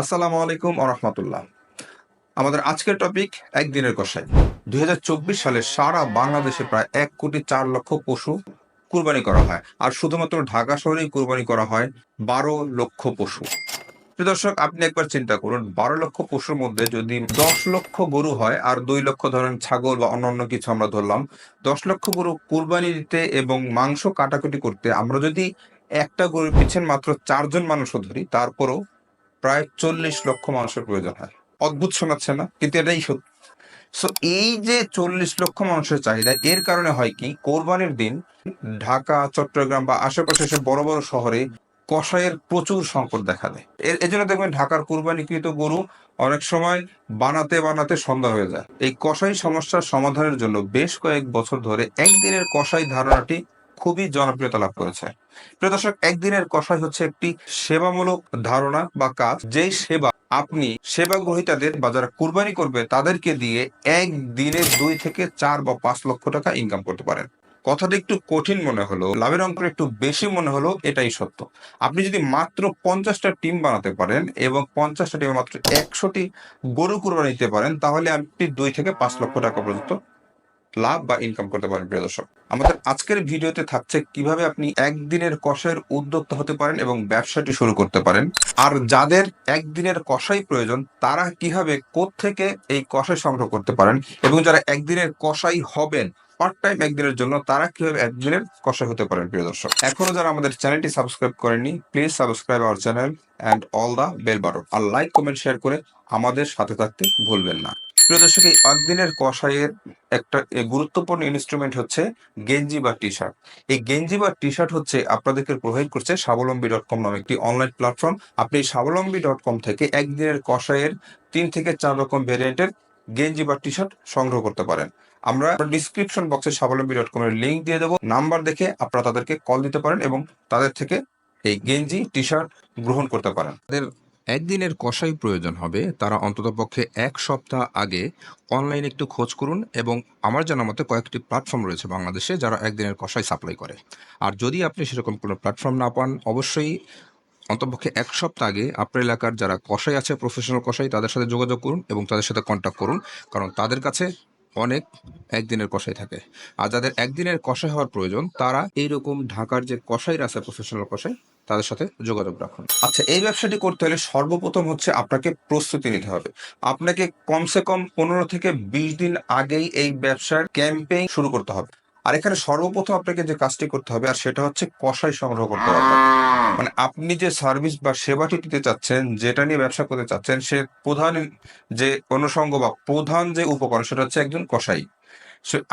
আসসালামু আলাইকুম আরহামতুল্লাহ আমাদের আজকের টপিক একদিনের কষাই দুই হাজার চব্বিশ সালে সারা বাংলাদেশে প্রায় এক কোটি চার লক্ষ পশু কুরবানি করা হয়। আর শুধুমাত্র ঢাকা শহরেই কুরবানি করা হয় বারো লক্ষ পশু। দর্শক, আপনি একবার চিন্তা করুন, বারো লক্ষ পশুর মধ্যে যদি দশ লক্ষ গরু হয়, আর দুই লক্ষ ধরেন ছাগল বা অন্যান্য কিছু আমরা ধরলাম, দশ লক্ষ গরু কুরবানি দিতে এবং মাংস কাটাকুটি করতে আমরা যদি একটা গরুর পিছনে মাত্র চারজন মানুষও ধরি, তারপরও প্রায় চল্লিশ লক্ষ মানুষের প্রয়োজন হয়। অদ্ভুত শোনাচ্ছে না, কিন্তু এটাই সত্য। সো এই যে চল্লিশ লক্ষ মানুষের চাহিদা, এর কারণে হয় কি, কোরবানির দিন ঢাকা, চট্টগ্রাম বা আশেপাশে বড় বড় শহরে কষাইয়ের প্রচুর সংকট দেখা দেয়। এর এজন্য দেখবেন ঢাকার কুরবানিকৃত গরু অনেক সময় বানাতে বানাতে সন্ধ্যা হয়ে যায়। এই কষাই সমস্যার সমাধানের জন্য বেশ কয়েক বছর ধরে একদিনের কষাই ধারণাটি খুবই জনপ্রিয়তা লাভ করেছে। প্রিয় দর্শক, একদিনের কষাই হচ্ছে একটি সেবামূলক ধারণা বা কাজ। যেই সেবা আপনি সেবা গ্রহীতাদের বা যারা কুরবানি করবে, তাদেরকে দিয়ে এক দিনে দুই থেকে চার বা পাঁচ লক্ষ টাকা ইনকাম করতে পারেন। কথাটা একটু কঠিন মনে হলো, লাভের অঙ্ক একটু বেশি মনে হলো, এটাই সত্য। আপনি যদি মাত্র পঞ্চাশটা টিম বানাতে পারেন এবং পঞ্চাশটা টিমে মাত্র একশোটি গরু কুরবানি দিতে পারেন, তাহলে আপনি দুই থেকে পাঁচ লক্ষ টাকা পর্যন্ত লাভ বা ইনকাম করতে পারেন, প্রিয় দর্শক। আমাদের আজকের ভিডিওতে থাকছে কীভাবে আপনি একদিনের কষাইয়ের উদ্যোক্তা হতে পারেন এবং ব্যবসাটি শুরু করতে পারেন। আর যাদের একদিনের কষাই প্রয়োজন, তারা কীভাবে থেকে এই কষাই সংগ্রহ করতে পারেন এবং যারা একদিনের কষাই হবেন পার্ট টাইম একদিনের জন্য, তারা কীভাবে একদিনের কষাই হতে পারেন, প্রিয় দর্শক? এখনও যারা আমাদের চ্যানেলটি সাবস্ক্রাইব করেনি please subscribe our channel and all the bell button R like comment share করে আমাদের সাথে থাকতে ভুলবেন না। প্রিয় দর্শক, এই একদিনের কষাইয়ের একটা গুরুত্বপূর্ণ ইনস্ট্রুমেন্ট হচ্ছে গেঞ্জি বা টি শার্ট এই গেঞ্জি বা টি শার্ট হচ্ছে আপনাদেরকে প্রোভাইড করছে স্বাবলম্বী ডট কম নামে একটি অনলাইন প্ল্যাটফর্ম আপনি স্বাবলম্বী ডট কম থেকে একদিনের কষাইয়ের তিন থেকে চার রকম ভেরিয়েন্টের গেঞ্জি বা টি শার্ট সংগ্রহ করতে পারেন। আমরা ডিসক্রিপশন বক্সে স্বাবলম্বী ডট কম এর লিঙ্ক দিয়ে দেবো। নাম্বার দেখে আপনারা তাদেরকে কল দিতে পারেন এবং তাদের থেকে এই গেঞ্জি টি শার্ট গ্রহণ করতে পারেন। তাদের একদিনের কষাই প্রয়োজন হবে, তারা অন্ততপক্ষে এক সপ্তাহ আগে অনলাইনে একটু খোঁজ করুন এবং আমার জানা মতে কয়েকটি প্ল্যাটফর্ম রয়েছে বাংলাদেশে যারা একদিনের কষাই সাপ্লাই করে। আর যদি আপনি সেরকম কোনো প্ল্যাটফর্ম না পান, অবশ্যই অন্তপক্ষে এক সপ্তাহ আগে আপনার এলাকার যারা কষাই আছে প্রফেশনাল কষাই, তাদের সাথে যোগাযোগ করুন এবং তাদের সাথে কন্ট্যাক্ট করুন, কারণ তাদের কাছে অনেক একদিনের কষাই থাকে। আর যাদের একদিনের কষাই হওয়ার প্রয়োজন, তারা এইরকম ঢাকার যে কষাইরা আছে প্রফেশনাল কষাই তাদের সাথে যোগাযোগ রাখুন। আচ্ছা এই ব্যবসাটি করতে হলে সর্বপ্রথম হচ্ছে আপনাকে প্রস্তুতি নিতে হবে। আপনাকে কমসে কম পনেরো থেকে বিশ দিন আগেই এই ব্যবসার ক্যাম্পেইন শুরু করতে হবে। আর এখানে সর্বপ্রথম আপনাকে যে কাজটি করতে হবে, আর সেটা হচ্ছে কষাই সংগ্রহ করতে হবে। মানে আপনি যে সার্ভিস বা সেবাটি দিতে চাচ্ছেন, যেটা নিয়ে ব্যবসা করতে চাচ্ছেন, সে প্রধান যে অনুষঙ্গ বা প্রধান যে উপকরণ, সেটা হচ্ছে একজন কষাই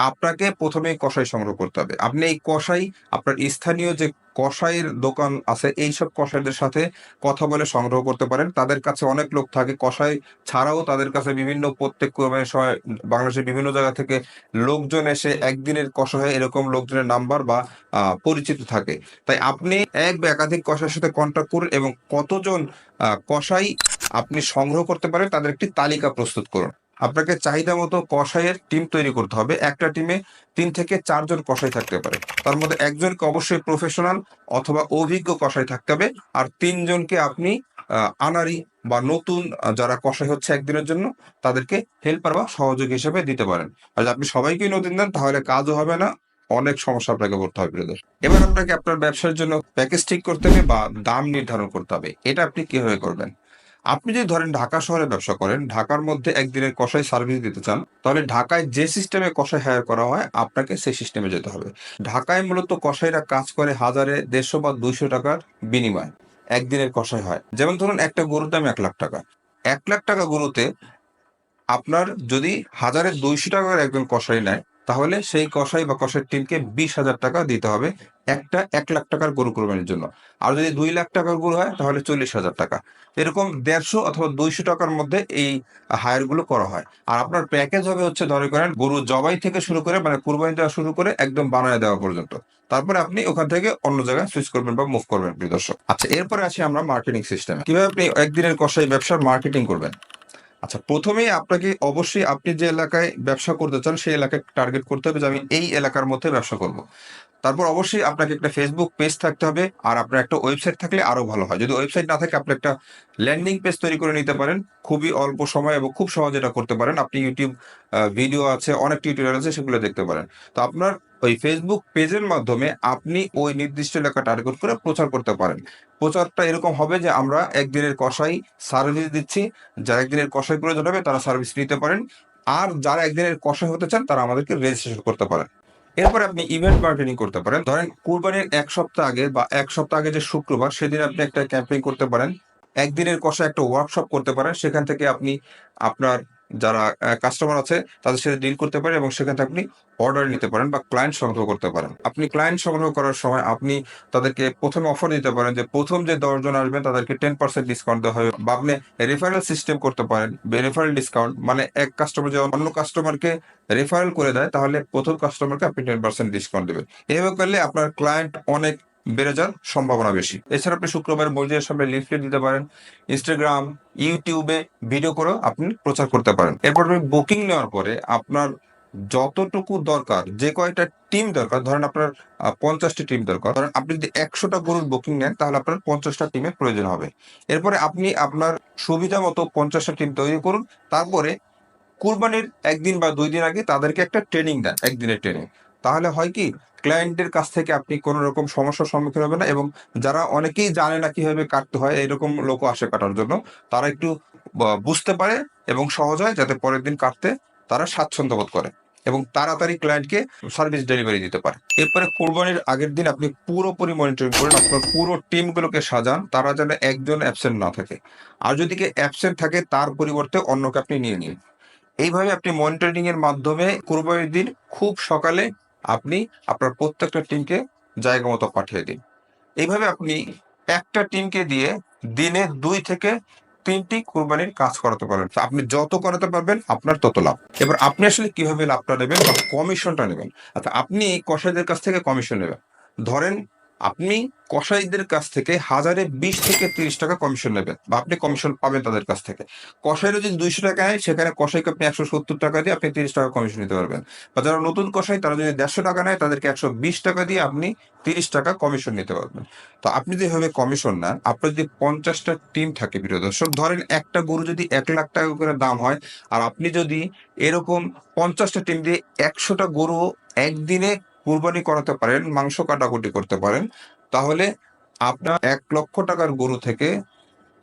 আপনাকে প্রথমেই কষাই সংগ্রহ করতে হবে। আপনি এই কষাই আপনার স্থানীয় যে কষাইয়ের দোকান আছে, এইসব কষাইদের সাথে কথা বলে সংগ্রহ করতে পারেন। তাদের কাছে অনেক লোক থাকে। কষাই ছাড়াও তাদের কাছে বিভিন্ন প্রত্যেক সময় বাংলাদেশের বিভিন্ন জায়গা থেকে লোকজন এসে একদিনের কষাই এরকম লোকজনের নাম্বার বা পরিচিত থাকে। তাই আপনি এক বা একাধিক কষাইয়ের সাথে কন্ট্যাক্ট করুন এবং কতজন কষাই আপনি সংগ্রহ করতে পারেন তাদের একটি তালিকা প্রস্তুত করুন। আপনাকে চাহিদা মতো কষাইয়ের টিম তৈরি করতে হবে। একটা টিমে তিন থেকে চারজন কষাই থাকতে পারে। তার মধ্যে একজনকে অবশ্যই প্রফেশনাল অথবা অভিজ্ঞ কষাই থাকতে হবে আর তিনজনকে আপনি আনারি বা নতুন যারা কষাই হচ্ছে একদিনের জন্য তাদেরকে হেল্পার বা সহযোগী হিসেবে দিতে পারেন। আর আপনি সবাইকেই নতুন দেন তাহলে কাজও হবে না, অনেক সমস্যা আপনাকে পড়তে হবে প্রিয়দের এবার আপনাকে আপনার ব্যবসার জন্য প্যাকেজ ঠিক করতে হবে বা দাম নির্ধারণ করতে হবে। এটা আপনি কীভাবে করবেন? আপনি যদি ধরেন ঢাকা শহরে ব্যবসা করেন, ঢাকার মধ্যে একদিনের কষাই সার্ভিস দিতে চান, তাহলে ঢাকায় যে সিস্টেমে কষাই হায়ার করা হয়, আপনাকে সেই সিস্টেমে যেতে হবে। ঢাকায় মূলত কষাইরা কাজ করে হাজারে দেড়শো বা দুইশো টাকার বিনিময় একদিনের কষাই হয়। যেমন ধরুন একটা গরুর দাম এক লাখ টাকা। এক লাখ টাকা গরুতে আপনার যদি হাজারে দুইশো টাকার একজন কষাই নেয়, তাহলে সেই কষাই বা কষাই টিমকে বিশ হাজার টাকা দিতে হবে একটা এক লাখ টাকার গরু কোরবানির জন্য। আর যদি দুই লাখ টাকার গরু হয়, তাহলে চল্লিশ হাজার টাকা। এরকম দেড়শো অথবা দুইশো টাকার মধ্যে এই হায়ারগুলো করা হয়। আর আপনার প্যাকেজ হবে হচ্ছে, ধরে করেন, গরু জবাই থেকে শুরু করে মানে কুরবানি দেওয়া শুরু করে, একদম বানায় দেওয়া পর্যন্ত। তারপরে আপনি ওখান থেকে অন্য জায়গায় সুইচ করবেন বা মুভ করবেন, প্রিয় দর্শক। আচ্ছা এরপরে আছি আমরা মার্কেটিং সিস্টেম কীভাবে আপনি একদিনের কষাই ব্যবসার মার্কেটিং করবেন? আচ্ছা প্রথমেই আপনাকে অবশ্যই আপনি যে এলাকায় ব্যবসা করতে চান, সেই এলাকায় টার্গেট করতে হবে যে আমি এই এলাকার মধ্যে ব্যবসা করব। তারপর অবশ্যই আপনাকে একটা ফেসবুক পেজ থাকতে হবে, আর আপনার একটা ওয়েবসাইট থাকলে আরও ভালো হয়। যদি ওয়েবসাইট না থাকে, আপনি একটা ল্যান্ডিং পেজ তৈরি করে নিতে পারেন। খুবই অল্প সময় এবং খুব সহজে এটা করতে পারেন। আপনি ইউটিউব ভিডিও আছে, অনেক টিউটোরিয়াল আছে, সেগুলো দেখতে পারেন। তো আপনার ওই ফেসবুক পেজের মাধ্যমে আপনি ওই নির্দিষ্ট এলাকা টার্গেট করে প্রচার করতে পারেন। প্রচারটা এরকম হবে যে আমরা একদিনের কষাই সার্ভিস দিচ্ছি। যারা একদিনের কষাই প্রয়োজন হবে, তারা সার্ভিস নিতে পারেন। আর যারা একদিনের কষাই হতে চান, তারা আমাদেরকে রেজিস্ট্রেশন করতে পারেন। এরপরে আপনি ইভেন্ট মার্কেটিং করতে পারেন। ধরেন কুরবানির এক সপ্তাহ আগে বা এক সপ্তাহ আগে যে শুক্রবার, সেদিন আপনি একটা ক্যাম্পেইন করতে পারেন। একদিনের কষা একটা ওয়ার্কশপ করতে পারেন। সেখান থেকে আপনি আপনার যারা কাস্টমার আছে, তাদের সাথে ডিল করতে পারেন এবং সেখান আপনি অর্ডার নিতে পারেন বা ক্লায়েন্ট সংগ্রহ করতে পারেন। আপনি ক্লায়েন্ট সংগ্রহ করার সময় আপনি তাদেরকে প্রথমে অফার দিতে পারেন যে, প্রথম যে দশজন আসবেন, তাদেরকে টেন পার্সেন্ট ডিসকাউন্ট দেওয়া হবে বা আপনি রেফারেল সিস্টেম করতে পারেন রেফারেল ডিসকাউন্ট মানে এক কাস্টমার যে অন্য কাস্টমারকে রেফারেল করে দেয়, তাহলে প্রথম কাস্টমারকে আপনি টেন পার্সেন্ট ডিসকাউন্ট দেবেন। এভাবে করলে আপনার ক্লায়েন্ট অনেক বেড়ে যাওয়ার সম্ভাবনা বেশি। এছাড়া আপনি শুক্রবার মসজিদের সামনে লিফলেট দিতে পারেন। ইনস্টাগ্রাম ইউটিউবে ভিডিও করে আপনি প্রচার করতে পারেন। এরপর আপনি বুকিং নেওয়ার পরে আপনার যতটুকু দরকার, যে কয়টা টিম দরকার, ধরেন আপনার পঞ্চাশটি টিম দরকার, ধরেন আপনি যদি একশোটা গরুর বুকিং নেন, তাহলে আপনার পঞ্চাশটা টিমের প্রয়োজন হবে। এরপরে আপনি আপনার সুবিধা মতো পঞ্চাশটা টিম তৈরি করুন। তারপরে কুরবানির একদিন বা দুই দিন আগে তাদেরকে একটা ট্রেনিং দেন, একদিনের ট্রেনিং তাহলে হয় কি ক্লায়েন্টের কাছ থেকে আপনি কোনো রকম সমস্যার সম্মুখীন হবেন না এবং যারা অনেকেই জানে না কীভাবে কাটতে হয়, এরকম লোকও আসে কাটার জন্য, তারা একটু বুঝতে পারে এবং সহজ হয় যাতে পরের দিন কাটতে তারা স্বাচ্ছন্দ্য বোধ করে এবং তাড়াতাড়ি ক্লায়েন্টকে সার্ভিস ডেলিভারি দিতে পারে। এরপরে কোরবানির আগের দিন আপনি পুরোপুরি মনিটরিং করেন আপনার পুরো টিমগুলোকে সাজান, তারা যেন একজন অ্যাবসেন্ট না থাকে। আর যদি কে অ্যাবসেন্ট থাকে, তার পরিবর্তে অন্যকে আপনি নিয়ে নিন। এইভাবে আপনি মনিটরিং এর মাধ্যমে কোরবানির দিন খুব সকালে আপনি আপনার প্রত্যেকটা টিমকে জায়গা মতো পাঠিয়ে দিন। এইভাবে আপনি একটা টিমকে দিয়ে দিনে দুই থেকে তিনটি কোরবানির কাজ করাতে পারেন আপনি যত করাতে পারবেন, আপনার তত লাভ। এবার আপনি আসলে কীভাবে লাভটা নেবেন বা কমিশনটা নেবেন? আচ্ছা আপনি কষাইদের কাছ থেকে কমিশন নেবেন। ধরেন আপনি কসাইদের কাছ থেকে হাজারে বিশ থেকে তিরিশ টাকা কমিশন নেবেন বা আপনি কমিশন পাবেন তাদের কাছ থেকে। কষাইরও যদি দুইশো টাকা নেয়, সেখানে কষাইকে আপনি একশো সত্তর টাকা দিয়ে আপনি তিরিশ টাকা কমিশন নিতে পারবেন। বা যারা নতুন কষাই তারা যদি দেড়শো টাকা নেয়, তাদেরকে একশো বিশ টাকা দিয়ে আপনি তিরিশ টাকা কমিশন নিতে পারবেন। তো আপনি যেভাবে কমিশন নেন, আপনার যদি পঞ্চাশটা টিম থাকে প্রিয় দর্শক, ধরেন একটা গরু যদি এক লাখ টাকা করে দাম হয়, আর আপনি যদি এরকম পঞ্চাশটা টিম দিয়ে একশোটা গরু একদিনে কুরবানি করাতে পারেন, মাংস কাটাকুটি করতে পারেন, তাহলে আপনার এক লক্ষ টাকার গরু থেকে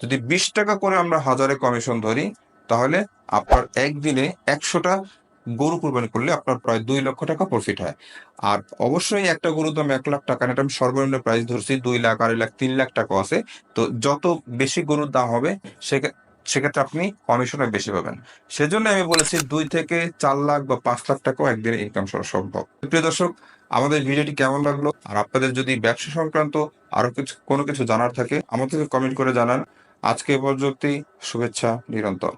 যদি বিশ টাকা করে আমরা হাজারে কমিশন ধরি, তাহলে আপনার একদিনে একশোটা গরু কুরবানি করলে আপনার প্রায় দুই লক্ষ টাকা প্রফিট হয়। আর অবশ্যই একটা গরুর দাম এক লাখ টাকা, এটা আমি সর্বনিম্ন প্রাইস ধরছি, দুই লাখ, আড়াই লাখ, তিন লাখ টাকা আছে। তো যত বেশি গরুর দাম হবে সেক্ষে- সেক্ষেত্রে আপনি কমিশনে বেশি পাবেন। সেজন্য আমি বলেছি দুই থেকে চার লাখ বা পাঁচ লাখ টাকাও একদিনে ইনকাম করা সম্ভব। প্রিয় দর্শক, আমাদের ভিডিওটি কেমন লাগল? আর আপনাদের যদি ব্যবসা সংক্রান্ত আরও কিছু, কোনো কিছু জানার থাকে, আমাদেরকে কমেন্ট করে জানান। আজকে এ পর্যন্তই, শুভেচ্ছা নিরন্তর।